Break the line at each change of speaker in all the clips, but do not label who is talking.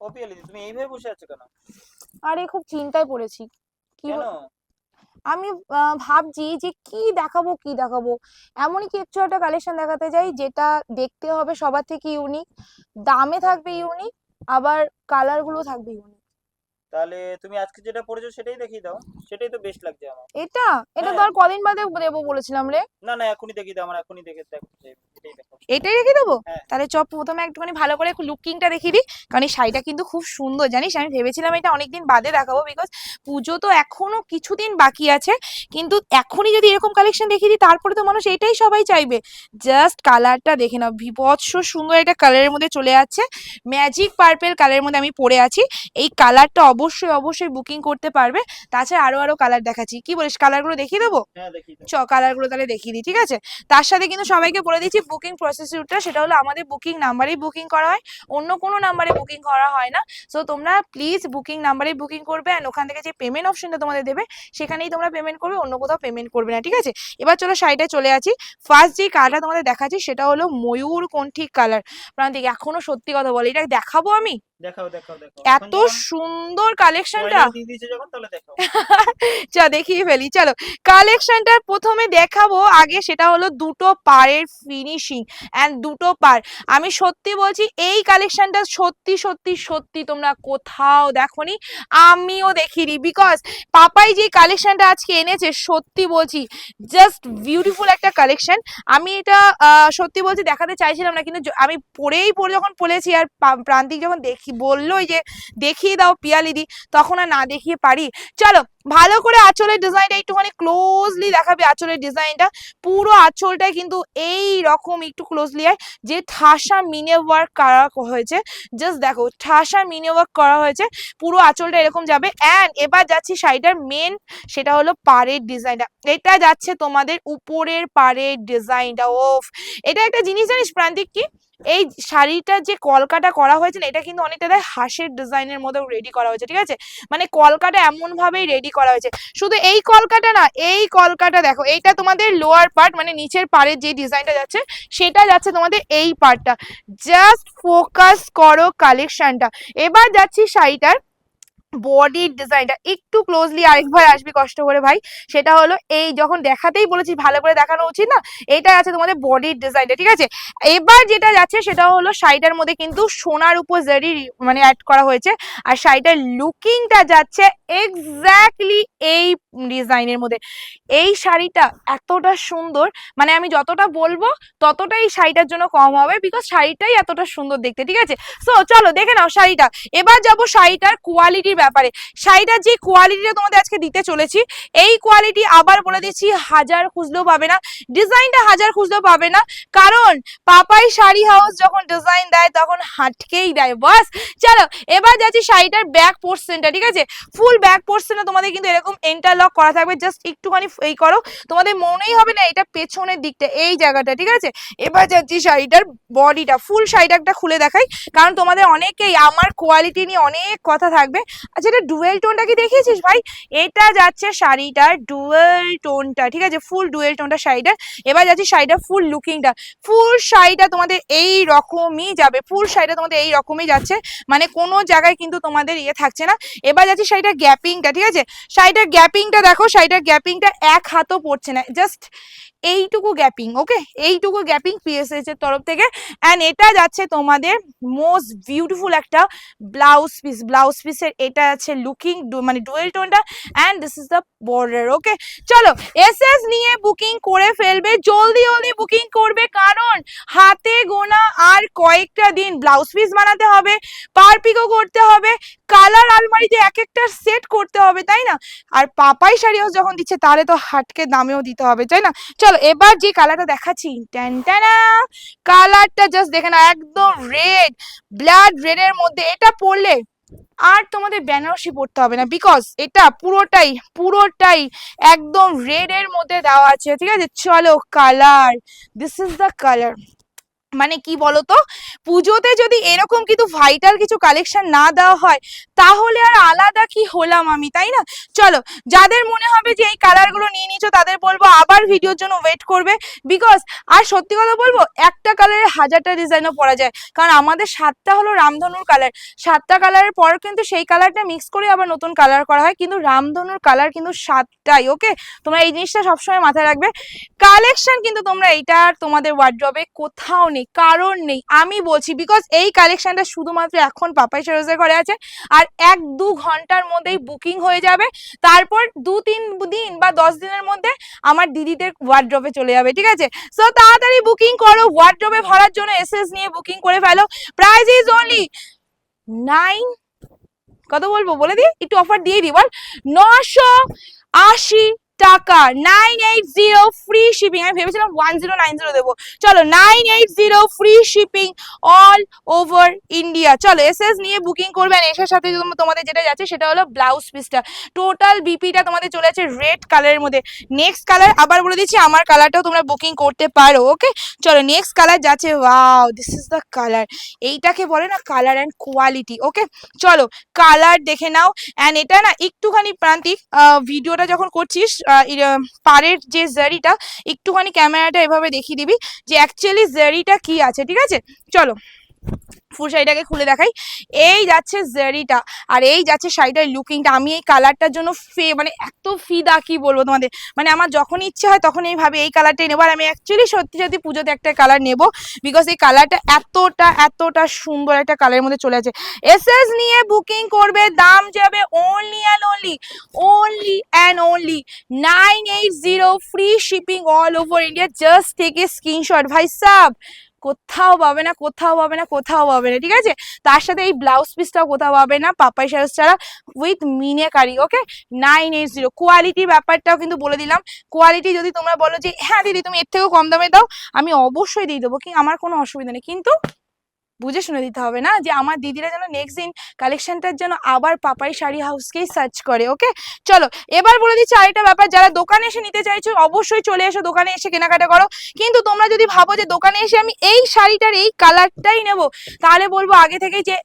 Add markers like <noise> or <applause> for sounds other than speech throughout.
তুমি এইভাবে বসে আছো কেন?
আরে খুব চিন্তায় পড়েছি। কি
কেন?
আমি ভাবছি যে কি দেখাবো কি দেখাবো? এমনই কিছু একটা কালেকশন দেখাতে যাই যেটা দেখতে হবে সবার থেকে ইউনিক দামে থাকবে ইউনিক আবার কালারগুলো থাকবে ইউনিক
তাহলে তুমি আজকে যেটা পড়েছো সেটাই দেখিয়ে দাও। সেটাই তো বেস্ট লাগছে আমার।
এটা? এটা তো
হ্যাঁ।
আর কদিন বাদে দেবো বলেছিলাম রে।
না না এখনই দেখিয়ে দাও আমার এখনই দেখে দেখতে এটাই
রেখে দেবো?
হ্যাঁ।
তাহলে চপ প্রথমে একটুখানি ভালো করে লুকিংটা দেখিয়ে দিই। কারণ এই শাড়িটা কিন্তু খুব সুন্দর জানিস? আমি ভেবেছিলাম এটা অনেকদিন বাদে দেখাবো বিকজ পুজো তো এখনও কিছুদিন বাকি আছে। কিন্তু এখনই যদি এরকম কালেকশন দেখিয়ে দিই তারপরে তো মানুষ এটাই সবাই চাইবে। জাস্ট কালারটা দেখে নাও। বিভৎস সুন্দর একটা কালারের মধ্যে চলে যাচ্ছে। ম্যাজিক পার্পেল কালারের মধ্যে আমি পরে আছি। এই কালারটা অবশ্যই অবশ্যই বুকিং করতে পারবে। তাছাড়া আরও আরও কালার দেখাচ্ছি। কি বলিস? কালারগুলো দেখিয়ে দেবো?
হ্যাঁ দেখিয়ে দাও
চ কালারগুলো তাহলে দেখিয়ে দিই ঠিক আছে? তার সাথে কিন্তু সবাইকে বলে দিচ্ছি বুকিং প্রসিডিউরটা সেটা হলো আমাদের বুকিং নাম্বারেই বুকিং করা হয়। অন্য কোনো নাম্বারে বুকিং করা হয় না। সো তোমরা প্লিজ বুকিং নাম্বারেই বুকিং করবে অ্যান্ড ওখান থেকে যে পেমেন্ট অপশনটা তোমাদের দেবে, সেখানেই তোমরা পেমেন্ট করবে, অন্য কোথাও পেমেন্ট করবে না, ঠিক আছে? এবার চলো সাইডে চলে আছি ফার্স্ট যে কালারটা তোমাদের দেখাচ্ছি, সেটা হলো ময়ূর কোন ঠিক কালার প্রান্তিক এখনও সত্যি কথা বলে, এটা দেখাবো আমি?
দেখাও দেখাও দেখাও।
এত সুন্দর কালেকশনটা <laughs> চা দেখিয়ে ফেলি চলো। কালেকশনটা প্রথমে দেখাবো আগে সেটা হলো দুটো পাড়ের ফিনিশিং অ্যান্ড দুটো পার আমি সত্যি বলছি এই কালেকশনটা সত্যি সত্যি সত্যি তোমরা কোথাও দেখোনি আমিও দেখিনি। বিকজ পাপাই যে কালেকশনটা আজকে এনেছে সত্যি বলছি জাস্ট বিউটিফুল একটা কালেকশন আমি এটা সত্যি বলছি দেখাতে চাইছিলাম না কিন্তু আমি পরেই পরে যখন পড়েছি আর প্রান্তিক যখন দেখি বললোই যে দেখিয়ে দাও পিয়ালিদি তখন আর না দেখিয়ে পারি। চলো, ভালো করে আঁচলের ডিজাইনটা একটুখানি ক্লোজলি দেখাবে আঁচলের ডিজাইনটা পুরো আঁচলটাই কিন্তু এই রকম একটু ক্লোজলি হয় যে ঠাসা মিনে ওয়ার্ক করা হয়েছে। জাস্ট দেখো ঠাসা মিনে ওয়ার্ক করা হয়েছে, পুরো আঁচলটা এরকম যাবে। অ্যান্ড এবার যাচ্ছি শাড়িটার মেন সেটা হলো পাড়ের ডিজাইনটা এটা যাচ্ছে তোমাদের উপরের পাড়ের ডিজাইনটা ওফ। এটা একটা জিনিস জানিস প্রান্তিক কি? এই শাড়িটা যে কলকাটা করা হয়েছে এটা কিন্তু অনেকটা দেয় হাঁসের ডিজাইনের মধ্যেও রেডি করা হয়েছে, ঠিক আছে? মানে কলকাটা এমন ভাবেই রেডি করা হয়েছে। শুধু এই কলকাটা না, এই কলকাটা দেখো, এইটা তোমাদের লোয়ার পার্ট মানে নিচের পাড়ের যে ডিজাইনটা যাচ্ছে, সেটা যাচ্ছে তোমাদের এই পার্টটা জাস্ট ফোকাস করো কালেকশনটা এবার যাচ্ছি শাড়িটার বডির ডিজাইনটা একটু ক্লোজলি আরেকবার আসবি কষ্ট করে ভাই। সেটা হলো এই যখন দেখাতেই বলেছি ভালো করে দেখানো উচিত না এটা আছে তোমাদের বডির ডিজাইনটা ঠিক আছে? এবার যেটা যাচ্ছে সেটা হলো শাড়িটার মধ্যে কিন্তু সোনার উপর জারি মানে অ্যাড করা হয়েছে। আর শাড়িটার লুকিংটা যাচ্ছে এক্স্যাক্টলি এই ডিজাইনের মধ্যে। এই শাড়িটা এতটা সুন্দর মানে আমি যতটা বলব ততটাই শাড়িটার জন্য কম হবে বিকজ শাড়িটাই এতটা সুন্দর দেখতে, ঠিক আছে? সো চলো দেখে নাও শাড়িটা। এবার যাব শাড়িটার কোয়ালিটির ব্যাপারে। শাড়িটার যে কোয়ালিটিটা তোমাদের আজকে দিতে চলেছি, এই কোয়ালিটি আবার বলে দিচ্ছি হাজার খুঁজলেও পাবে না। ডিজাইনটা হাজার খুঁজলেও পাবে না। কারণ পাপাই শাড়ি হাউস যখন ডিজাইন দেয় তখন হাটকেই দেয়। বাস, চলো, এবার যাচ্ছি শাড়িটার ব্যাক পোর্শনটা ঠিক আছে? ফুল ব্যাক পোর্শনে তোমাদের কিন্তু এরকম ইন্টারলক করা থাকবে। জাস্ট একটুখানি এই করো। তোমাদের মনেই হবে না এটা পেছনের দিকটা, এই জায়গাটা, ঠিক আছে? এবার যাচ্ছি শাড়িটার বডিটা ফুল শাড়িটা একটা খুলে দেখাই। কারণ তোমাদের অনেকেই আমার কোয়ালিটি নিয়ে অনেক কথা থাকবে। আচ্ছা এটা ডুয়েল টোনটা কি দেখিয়েছিস ভাই? এটা যাচ্ছে শাড়িটার ডুয়েল টোনটা ঠিক আছে? ফুল ডুয়েল টোনটা শাড়িটার এবার যাচ্ছি শাড়িটা ফুল লুকিংটা ফুল শাড়িটা তোমাদের এই রকমই যাবে। ফুল শাড়িটা তোমাদের এই রকমই যাচ্ছে। মানে কোনো জায়গায় কিন্তু তোমাদের ইয়ে থাকছে না। এবার যাচ্ছি শাড়িটার গ্যাপিংটা ঠিক আছে? শাড়িটার গ্যাপিংটা দেখো শাড়িটার গ্যাপিংটা এক হাতও পড়ছে না। জাস্ট এইটুকু গ্যাপিং, ওকে? এইটুকু গ্যাপিং পিএসএস এর তরফ থেকে। অ্যান্ড এটা যাচ্ছে তোমাদের মোস্ট বিউটিফুল একটা ব্লাউজ পিস ব্লাউজ পিসের এটা আছে লুকিং মানে dual টোনটা and this is the border okay চলো এস এস নিয়ে বুকিং করে ফেলবে, জলদি জলদি বুকিং করবে। কারণ হাতে গোনা আর কয়েকটা দিন ব্লাউজ পিস বানাতে হবে পারপিকও করতে হবে কালার আলমারিতে এক একটা সেট করতে হবে, তাই না? আর পাপাই শাড়ি যখন দিচ্ছে, তাহলে তো হাটকে দামেও দিতে হবে, তাই না? চলো, এবার যে কালারটা দেখাচ্ছি কালারটা জাস্ট দেখে না একদম রেড ব্লাড রেডের মধ্যে। এটা পড়লে আর তোমাদের বেনারসি পড়তে হবে না বিকজ এটা পুরোটাই পুরোটাই একদম রেড এর মধ্যে দেওয়া আছে। ঠিক আছে? চলো colour this is the colour মানে কি বলতো? পুজোতে যদি এরকম কিন্তু ভাইটার কিছু কালেকশন না দেওয়া হয়, তাহলে আর আলাদা কি হলাম আমি, তাই না? চলো, যাদের মনে হবে যে এই কালারগুলো নিয়ে নিচ্ছ তাদের বলব আবার ভিডিওর জন্য ওয়েট করবে বিকজ আর সত্যি কথা বলব, একটা কালারের হাজারটা ডিজাইনও পরা যায়। কারণ আমাদের সাতটা হলো রামধনুর কালার সাতটা কালারের পর কিন্তু সেই কালারটা মিক্স করে আবার নতুন কালার করা হয়, কিন্তু রামধনুর কালার কিন্তু সাতটাই ওকে তোমরা এই জিনিসটা সবসময় মাথায় রাখবে। কালেকশন কিন্তু তোমরা এইটা তোমাদের ওয়ার্ড্রবে কোথাও নেই কারণ নেই। আমি বলছি বিকজ এই কালেকশনটা শুধুমাত্র এখন পাপাই সরোজের ঘরে আছে, আর এক দু ঘণ্টার মধ্যেই বুকিং হয়ে যাবে। তারপর দু তিন দিন বা দশ দিনের মধ্যে আমার দিদিদের ওয়ার্ড্রপে চলে যাবে, ঠিক আছে? সো তাড়াতাড়ি বুকিং করো ওয়ার্ড্রপে ভরার জন্য এসএস নিয়ে বুকিং করে ফেলো। প্রাইস ইজ অনলি নাইন কত বলব বলে দিই? একটু অফার দিয়ে দিই, বল। নশো আশি টাকা। Nine eight zero free shipping. আমি ভেবেছিলাম ওয়ান জিরো নাইন জিরো দেবো। চলো, nine eight zero free shipping all over India. চলো এস এস নিয়ে বুকিং করবে আর এসের সাথে তোমাদের যেটা যাচ্ছে, সেটা হলো ব্লাউজ পিসটা। টোটাল বিপিটা তোমাদের চলে যাচ্ছে রেড কালারের মধ্যে। নেক্সট কালার আবার বলে দিচ্ছি, আমার কালারটাও তোমরা বুকিং করতে পারো ওকে চলো নেক্সট কালার যাচ্ছে wow this is the colour এইটাকে বলে না কালার অ্যান্ড কোয়ালিটি ওকে চলো কালার দেখে নাও। অ্যান্ড এটা না একটুখানি প্রান্তিক ভিডিওটা যখন করছিস পাড়ের যে জারিটা, একটুখানি ক্যামেরাটা এভাবে দেখিয়ে দিবি যে অ্যাকচুয়ালি জারিটা কি আছে, ঠিক আছে? চলো। ফুল শাড়িটাকে খুলে দেখাই। এই যাচ্ছে জারিটা আর এই যাচ্ছে শাড়িটার লুকিংটা আমি এই কালারটার জন্য ফে মানে এত ফিদা কি বলব তোমাদের? মানে আমার যখন ইচ্ছে হয় তখন এই ভাবে এই কালারটাই নেব। আর আমি অ্যাকচুয়ালি সত্যি সত্যি পুজোতে একটা কালার নেব বিকজ এই কালারটা এতটা এতটা সুন্দর একটা কালারের মধ্যে চলে আছে। এসএস নিয়ে বুকিং করবে, দাম যাবে only and only only and only nine eight zero free shipping all over India just থেকে স্ক্রিনশট ভাই সাব। কোথাও পাবে না, কোথাও পাবে না, কোথাও পাবে না, ঠিক আছে? তার সাথে এই ব্লাউজ পিসটাও কোথাও পাবে না, পাপাই সারস ছাড়া with meenakari okay nine eight zero কোয়ালিটির ব্যাপারটাও কিন্তু বলে দিলাম। কোয়ালিটি যদি তোমরা বলো যে হ্যাঁ দিদি তুমি এর থেকেও কম দামে দাও, আমি অবশ্যই দিয়ে দেবো, কি আমার কোনো অসুবিধা নেই। কিন্তু বুঝে শুনে দিতে হবে না যে আমার দিদিরা যেন নেক্সট দিন কালেকশনটার জন্য আবার পাপাই শাড়ি হাউসকেই সার্চ করে ওকে চলো, এবার বলে দিচ্ছি আরেকটা ব্যাপার, যারা দোকানে এসে নিতে চাইছো, অবশ্যই চলে এসো, দোকানে এসে কেনাকাটা করো। কিন্তু তোমরা যদি ভাবো যে দোকানে এসে আমি এই শাড়িটার এই কালারটাই নেব, তাহলে বলব আগে থেকে যে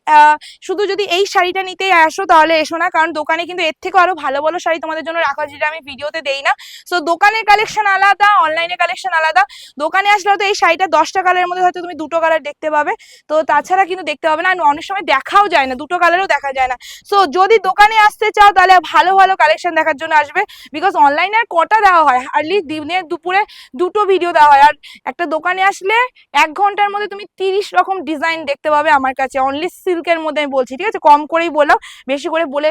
শুধু যদি এই শাড়িটা নিতেই আসো, তাহলে এসো না। কারণ দোকানে কিন্তু এর থেকে আরও ভালো ভালো শাড়ি তোমাদের জন্য রাখা, যেটা আমি ভিডিওতে দেই না। সো দোকানের কালেকশন আলাদা অনলাইনে কালেকশন আলাদা। দোকানে আসলে তো এই শাড়িটা দশটা কালারের মধ্যে হয়তো তুমি দুটো কালার দেখতে পাবে। তো তাছাড়া কিন্তু দেখতে পাবে না। অনেক সময় দেখাও যায় না, দুটো কালারও দেখা যায় না। সো যদি দোকানে আসতে চাও, তাহলে ভালো ভালো কালেকশন দেখার জন্য আসবে। বিকজ অনলাইনে আর কটা দেওয়া হয়? হার্ডলি দিনে দুপুরে দুটো ভিডিও দেওয়া হয়। আর একটা দোকানে আসলে এক ঘণ্টার মধ্যে তুমি তিরিশ রকম ডিজাইন দেখতে পাবে আমার কাছে। অনলি সিল্কের মধ্যে আমি বলছি, ঠিক আছে? কম করেই বললাম, বেশি করে বলে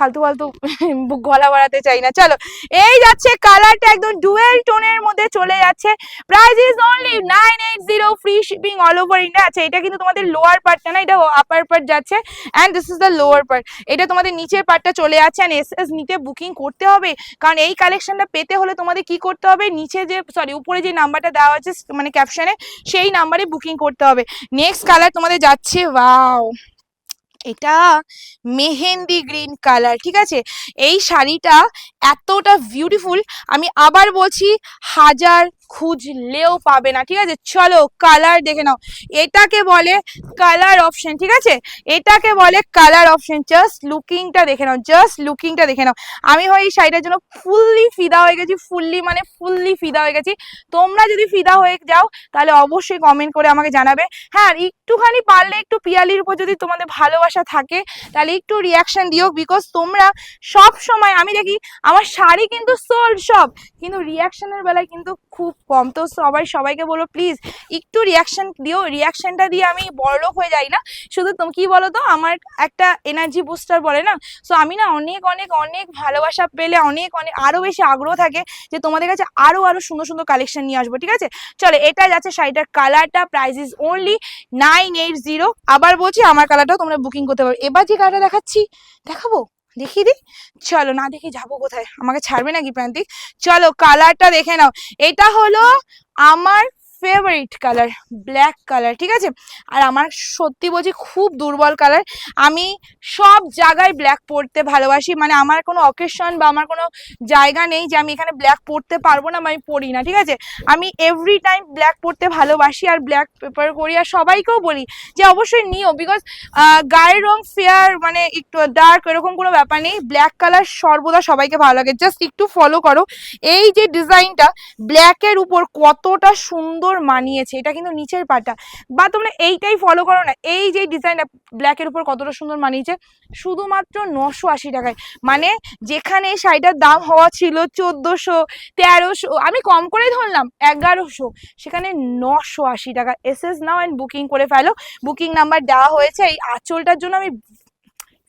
ফালতু ফালতু <laughs> গলা বাড়াতে চাই না। চলো, এই যাচ্ছে কালারটা একদম ডুয়েল টোনের মধ্যে চলে যাচ্ছে। Price is only nine eight zero free shipping all over India আছে এটা কিন্তু তোমাদের লোয়ার পার্টটা না, এটা আপার পার্ট যাচ্ছে। And this is the lower part এটা তোমাদের নিচের পার্টটা চলে যাচ্ছে। অ্যান্ড এস এস নিতে বুকিং করতে হবে। কারণ এই কালেকশনটা পেতে হলে তোমাদের কি করতে হবে? নিচে যে সরি উপরে যে নাম্বারটা দেওয়া আছে মানে ক্যাপশনে সেই নাম্বারে বুকিং করতে হবে। নেক্সট কালার তোমাদের যাচ্ছে ওয়াও এটা মেহেন্দি গ্রিন কালার ঠিক আছে? এই শাড়িটা এতটা বিউটিফুল আমি আবার বলছি হাজার খুঁজলেও পাবে না, ঠিক আছে? চলো কালার দেখে নাও। এটাকে বলে কালার অপশন ঠিক আছে? এটাকে বলে কালার অপশন জাস্ট লুকিংটা দেখে নাও জাস্ট লুকিংটা দেখে নাও। আমি হয় এই শাড়িটার জন্য ফুললি ফিদা হয়ে গেছি ফুললি মানে ফুললি ফিদা হয়ে গেছি। তোমরা যদি ফিদা হয়ে যাও, তাহলে অবশ্যই কমেন্ট করে আমাকে জানাবে। হ্যাঁ একটুখানি পারলে একটু পিয়ালির উপর যদি তোমাদের ভালোবাসা থাকে, তাহলে একটু রিয়াকশন দিও বিকজ তোমরা সব সময় আমি দেখি, আমার শাড়ি কিন্তু সোল্ড সব, কিন্তু রিয়াকশনের বেলায় কিন্তু খুব কম। তো সবাই, সবাইকে বলো প্লিজ একটু রিয়াকশন দিও। রিয়াকশনটা দিয়ে আমি বড়লোক হয়ে যাই না। শুধু তুমি, কি বলো তো আমার একটা এনার্জি বুস্টার বলে না? সো আমি না অনেক অনেক অনেক ভালোবাসা পেলে অনেক অনেক আরও বেশি আগ্রহ থাকে যে তোমাদের কাছে আরও আরও সুন্দর সুন্দর কালেকশন নিয়ে আসব, ঠিক আছে? চলো, এটা যাচ্ছে শাড়িটার কালারটা price is only nine eight zero আবার বলছি, আমার কালারটাও তোমরা বুকিং করতে পারো। এবার যে কালারটা দেখাচ্ছি, দেখাবো? দেখিয়ে দি চলো, না দেখি যাব কোথায়? আমাকে ছাড়বে নাকি প্রান্তিক? চলো কালারটা দেখে নাও। এটা হলো আমার ফেভারিট কালার ব্ল্যাক কালার ঠিক আছে? আর আমার সত্যি বলছি খুব দুর্বল কালার আমি সব জায়গায় ব্ল্যাক পরতে ভালোবাসি মানে আমার কোনো অকেশন বা আমার কোনো জায়গা নেই যে আমি এখানে ব্ল্যাক পরতে পারব না আমি পরি না, ঠিক আছে? আমি এভরি টাইম ব্ল্যাক পরতে ভালোবাসি আর ব্ল্যাক পেপার করি আর সবাইকেও বলি যে অবশ্যই নিও বিকজ গায়ের রং ফেয়ার মানে একটু ডার্ক এরকম কোনো ব্যাপার নেই। ব্ল্যাক কালার সর্বদা সবাইকে ভালো লাগে। জাস্ট একটু ফলো করো। এই যে ডিজাইনটা ব্ল্যাকের উপর কতটা সুন্দর মানিয়েছে, এটা কিন্তু নিচের পাটা। বা তোমরা এইটাই ফলো করো না, এই যে ডিজাইনটা ব্ল্যাকের উপর কতটা সুন্দর মানিয়েছে, শুধুমাত্র নশো আশি টাকায়। মানে যেখানে শাড়িটার দাম হওয়া ছিল চোদ্দোশো, তেরোশো, আমি কম করে ধরলাম, এগারোশো, সেখানে নশো আশি টাকা। S S now and booking করে ফেলো। বুকিং নাম্বার দেওয়া হয়েছে, এই আঁচলটার জন্য আমি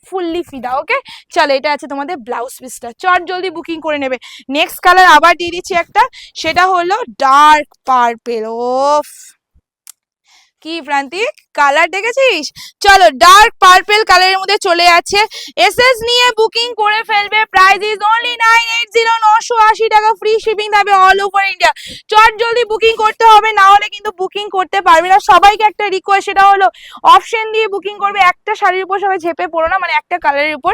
ফুললি ফিদা ওকে চলো, এটা আছে তোমাদের ব্লাউজ পিসটা চট জলদি বুকিং করে নেবে। নেক্সট কালার আবার দিয়ে দিচ্ছি একটা, সেটা হলো ডার্ক পার্পেল ওফ। কি, প্রান্তিক? কালার দেখেছিস? চলো ডার্ক পার্পেল কালারের মধ্যে চলে আছে এসএস নিয়ে বুকিং করে ফেলবে। Price is only nine eight zero নশো আশি টাকা। ফ্রি শিপিং থাকবে অল ওভার ইন্ডিয়া চট জলদি বুকিং করতে হবে, না হলে কিন্তু বুকিং করতে পারবে না। সবাইকে একটা রিকোয়েস্ট সেটা হলো অপশন দিয়ে বুকিং করবে। একটা শাড়ির উপর সবাই ঝেপে পড়ো না মানে একটা কালারের উপর।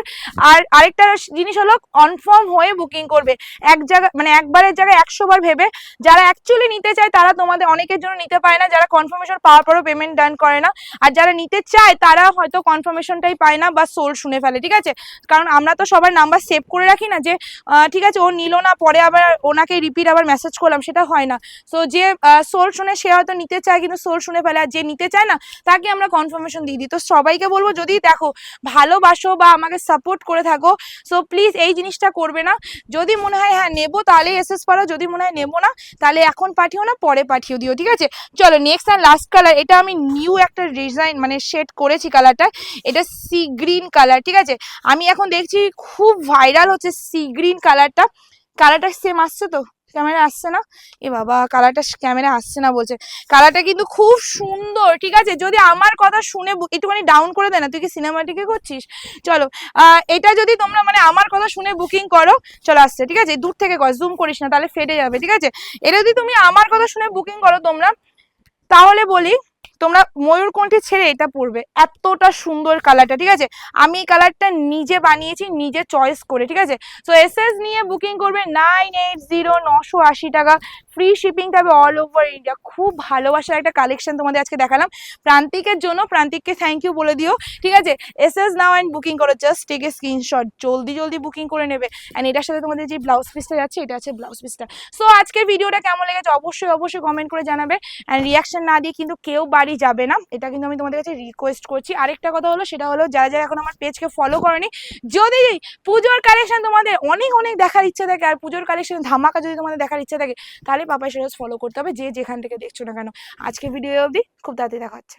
আর আরেকটা জিনিস হলো কনফার্ম হয়ে বুকিং করবে। এক জায়গা মানে একবারের জায়গায় একশো বার ভেবে, যারা অ্যাকচুয়ালি নিতে চায়, তারা তোমাদের অনেকের জন্য নিতে পারে না। যারা কনফার্মেশন পাওয়ার পরও পেমেন্ট ডান করে না আর যারা নিতে চায়, তারা হয়তো কনফার্মেশনটাই পায় না বা সোল শুনে ফেলে, ঠিক আছে? কারণ আমরা তো সবার নাম্বার সেভ করে রাখি না যে ঠিক আছে, ও নিল না, পরে আবার ওনাকে রিপিট আবার মেসেজ করলাম, সেটা হয় না। সো যে সোল শুনে সে হয়তো নিতে চায় কিন্তু সোল শুনে ফেলে, আর যে নিতে চায় না, তাকে আমরা কনফার্মেশন দিয়ে দিই। তো সবাইকে বলব, যদি দেখো, ভালোবাসো বা আমাকে সাপোর্ট করে থাকো সো প্লিজ এই জিনিসটা করবে না। যদি মনে হয় হ্যাঁ নেব, তাহলে এসএস পারো যদি মনে হয় নেব না, তাহলে এখন পাঠিও না, পরে পাঠিয়ে দিও, ঠিক আছে? চলো নেক্সট আর লাস্ট কালার এটা আমি নিউ একটা ডিজাইন মানে শেড করেছি কালারটা এটা সি গ্রিন কালার ঠিক আছে? আমি এখন দেখছি খুব ভাইরাল হচ্ছে সি গ্রিন কালারটা কালারটা সেম আসছে তো? ক্যামেরা আসছে না? এ বাবা কালারটা ক্যামেরা আসছে না বলছে। কালারটা কিন্তু খুব সুন্দর, ঠিক আছে? যদি আমার কথা শুনে একটুখানি ডাউন করে দেয় না, তুই কি সিনেমাটিকে করছিস? চলো এটা যদি তোমরা মানে আমার কথা শুনে বুকিং করো, চলো আসছে, ঠিক আছে? দূর থেকে কর জুম করিস না, তাহলে ফেটে যাবে, ঠিক আছে? এটা যদি তুমি আমার কথা শুনে বুকিং করো তোমরা, তাহলে বলি তোমরা ময়ূরকণ্ঠী ছেড়ে এটা পরবে এতটা সুন্দর কালারটা ঠিক আছে? আমি এই কালারটা নিজে বানিয়েছি, নিজে চয়েস করে, ঠিক আছে? তো এস নিয়ে বুকিং করবে নাইন এইট জিরো নশো আশি টাকা। ফ্রি শিপিং থাকবে অল ওভার ইন্ডিয়া খুব ভালোবাসার একটা কালেকশন তোমাদের আজকে দেখালাম। প্রান্তিকের জন্য, প্রান্তিককে থ্যাংক ইউ বলে দিও, ঠিক আছে? S S now and booking করো। জাস্ট টেক এ স্ক্রিনশট জলদি জলদি বুকিং করে নেবে। অ্যান্ড এটার সাথে তোমাদের যে ব্লাউজ পিসটা যাচ্ছে, এটা আছে ব্লাউজ পিসটা সো আজকের ভিডিওটা কেমন লেগেছে? অবশ্যই অবশ্যই কমেন্ট করে জানাবে। অ্যান্ড রিয়াকশন না দিয়ে কিন্তু কেউ বাড়ি যাবে না। এটা কিন্তু আমি তোমাদের কাছে রিকোয়েস্ট করছি। আরেকটা কথা হলো, সেটা হলো যারা যারা এখন আমার পেজকে ফলো করেনি, যদি পুজোর কালেকশন তোমাদের অনেক অনেক দেখার ইচ্ছা থাকে, আর পুজোর কালেকশন ধামাকা যদি তোমাদের দেখার ইচ্ছা থাকে, তাহলে পাপাই সেটা ফলো করতে হবে, যে যেখান থেকে দেখছ না কেন। আজকে ভিডিও অবধি খুব তাড়াতাড়ি দেখা হচ্ছে।